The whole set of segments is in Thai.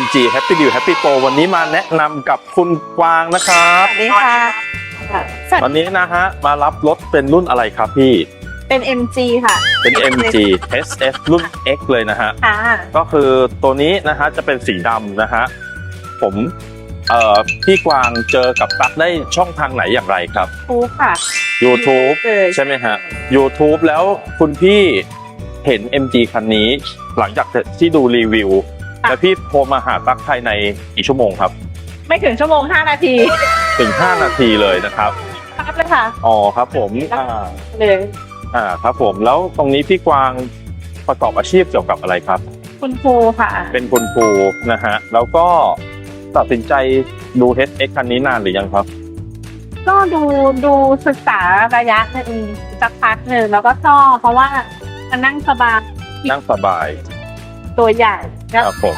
MG Happy Deal Happy Pro วันนี้มาแนะนำกับคุณกวางนะครับสวัสดีค่ะสวัสวันดีนี้นะฮะ มารับรถเป็นรุ่นอะไรครับพี่ เป็น MG ค่ะ เป็น MG SF รุ่น X เลยนะฮะค่ะก็คือตัวนี้นะฮะ จะเป็นสีดำนะฮะ ผมเอ่อพี่กวางเจอกับตั๊กได้ช่องทางไหนอย่างไรครับทูบค่ะ YouTube เลยใช่ไหมฮะ YouTube แล้วคุณพี่เห็น MG คันนี้ หลังจากที่ดูรีวิว แล้วพี่โทรมาหาตั๊กภายในกี่ชั่วโมงครับ ไม่ถึงชั่วโมง 5 นาทีถึง 5 นาทีเลยนะครับปั๊บเลยค่ะอ๋อครับผมอ่าเลยอ่าครับผมแล้วตรงนี้พี่กวางประกอบอาชีพเกี่ยวกับอะไรครับ คุณครูค่ะ เป็นคุณครูนะฮะแล้วก็ตัดสินใจดู HX คันนี้นานหรือยังครับ ก็ดูดูศึกษาระยะหนึ่งสักพักหนึ่งแล้วก็ชอบเพราะว่ามันนั่งสบายนั่งสบาย ตัวใหญ่ก็ครับผม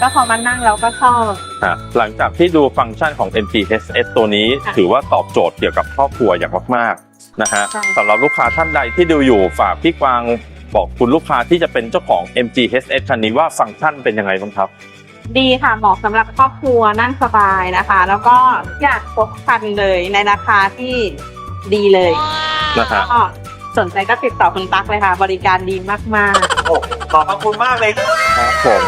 ก็พอมานั่งแล้วก็ชอบ ฮะหลังจากที่ดูฟังก์ชันของ MPSS ตัวนี้ ค่ะถือว่าตอบโจทย์เกี่ยวกับครอบครัวอย่างมากๆนะฮะใช่ สำหรับลูกค้าท่านใดที่ดูอยู่ฝากพี่กวางบอกคุณลูกค้าที่จะเป็นเจ้าของ MGHS คันนี้ว่าฟังก์ชันเป็นยังไงบ้างครับ ดีค่ะเหมาะสำหรับครอบครัวนั่งสบายนะคะ แล้วก็อยากพกคันเลยในราคาที่ดีเลยนะฮะ ก็ สนใจก็ติดต่อคุณตั๊กเลยค่ะ บริการดีมากโอ้ขอบพระคุณมากเลยครับผม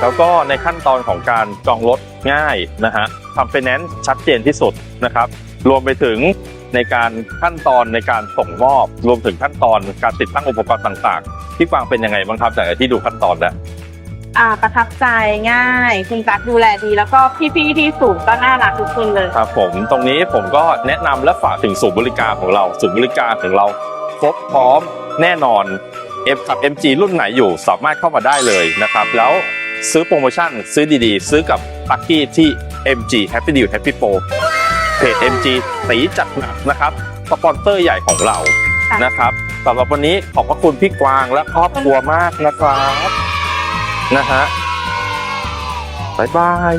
แล้วก็ในขั้นตอนของการจองรถง่ายนะฮะทำไฟแนนซ์ชัดเจนที่สุดนะครับ รวมไปถึงในการขั้นตอนในการส่งมอบ รวมถึงขั้นตอนการติดตั้งอุปกรณ์ต่างๆพี่กวางเป็นยังไงบ้างครับจากที่ดูขั้นตอนแล้วๆอ่าประทับใจง่าย คุณตั๊กดูแลดีแล้วก็พี่ๆที่สูงก็น่ารักทุกคนเลย ครับผมตรงนี้ผมก็แนะนำและฝากถึงศูนย์บริการของเราศูนย์บริการของเรา ครบพร้อมแน่นอน F กับ MG รุ่นไหนอยู่สามารถเข้ามาได้เลยนะครับ แล้วซื้อโปรโมชั่นซื้อดีๆ ซื้อกับตักกี้ที่ MG Happy Deal Happy Pro เพจ MG ตีจัดหนักนะครับสปอนเซอร์ใหญ่ของเรานะครับสำหรับวันนี้ขอบพระคุณพี่กวางและครอบครัวมากนะครับนะฮะบ๊ายบาย